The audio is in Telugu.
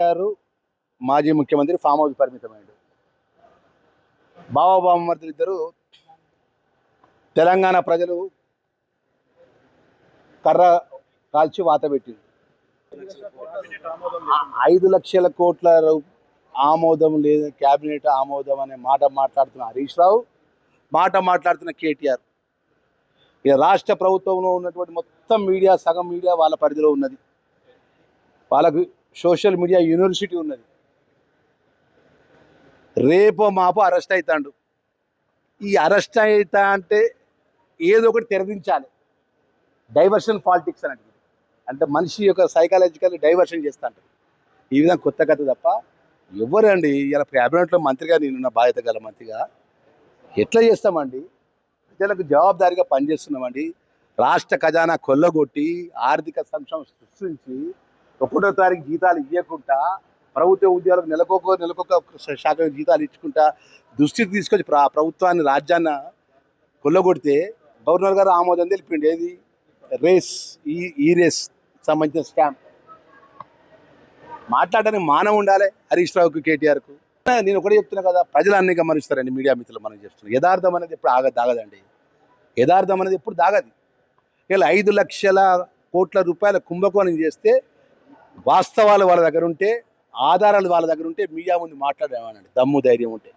గారు మాజీ ముఖ్యమంత్రి ఫామ్ హౌస్ పరిమితమైండు. బాబా బామ్మర్తులు ఇద్దరు తెలంగాణ ప్రజలు కర్ర కాల్చి వాత పెట్టింది ఐదు లక్షల కోట్ల ఆమోదం లేదు క్యాబినెట్ ఆమోదం అనే మాట మాట్లాడుతున్న హరీష్ రావు మాట మాట్లాడుతున్న కేటీఆర్. ఇక రాష్ట్ర ప్రభుత్వంలో ఉన్నటువంటి మొత్తం మీడియా సగం మీడియా వాళ్ళ పరిధిలో ఉన్నది. వాళ్ళకు సోషల్ మీడియా యూనివర్సిటీ ఉన్నది. రేపో మాపో అరెస్ట్ అవుతాడు ఈ అరెస్ట్ అవుతా అంటే ఏదో ఒకటి తెరదించాలి. డైవర్షన్ పాలిటిక్స్ అని అంటే మనిషి యొక్క సైకాలజికల్ డైవర్షన్ చేస్తా ఈ విధంగా కొత్త కథ తప్ప ఎవరండి? ఇలా క్యాబినెట్లో మంత్రిగా నేనున్న బాధ్యత గల మంత్రిగా ఎట్లా చేస్తామండి? ప్రజలకు జవాబుదారీగా పనిచేస్తున్నామండి. రాష్ట్ర ఖజానా కొల్లగొట్టి ఆర్థిక సంక్షోభం సృష్టించి ఒకటో తారీఖు జీతాలు ఇవ్వకుండా ప్రభుత్వ ఉద్యోగులకు నెలకొక నెలకొక శాఖ జీతాలు ఇచ్చుకుంటా దృష్టికి తీసుకొచ్చి ప్రభుత్వాన్ని రాజ్యాన్ని కొల్లగొడితే గవర్నర్ గారు ఆమోదం తెలిపిండి. ఏది? రేస్ ఈ ఈ రేస్ సంబంధించిన స్కామ్. మాట్లాడడానికి మానవ ఉండాలి హరీష్ రావుకు కేటీఆర్కు. నేను ఒకటి చెప్తున్నా కదా ప్రజలు అన్ని గమనిస్తారండి మీడియా మిత్రులు మనం చేస్తున్నాం. యథార్థం అనేది ఎప్పుడు ఆగ దాగదండి. యథార్థం అనేది ఎప్పుడు దాగది. ఇలా ఐదు లక్షల కోట్ల రూపాయల కుంభకోణం చేస్తే వాస్తవాలు వాళ్ళ దగ్గర ఉంటే ఆధారాలు వాళ్ళ దగ్గర ఉంటే మీడియా ముందు మాట్లాడేవానండి దమ్ము ధైర్యం ఉంటే.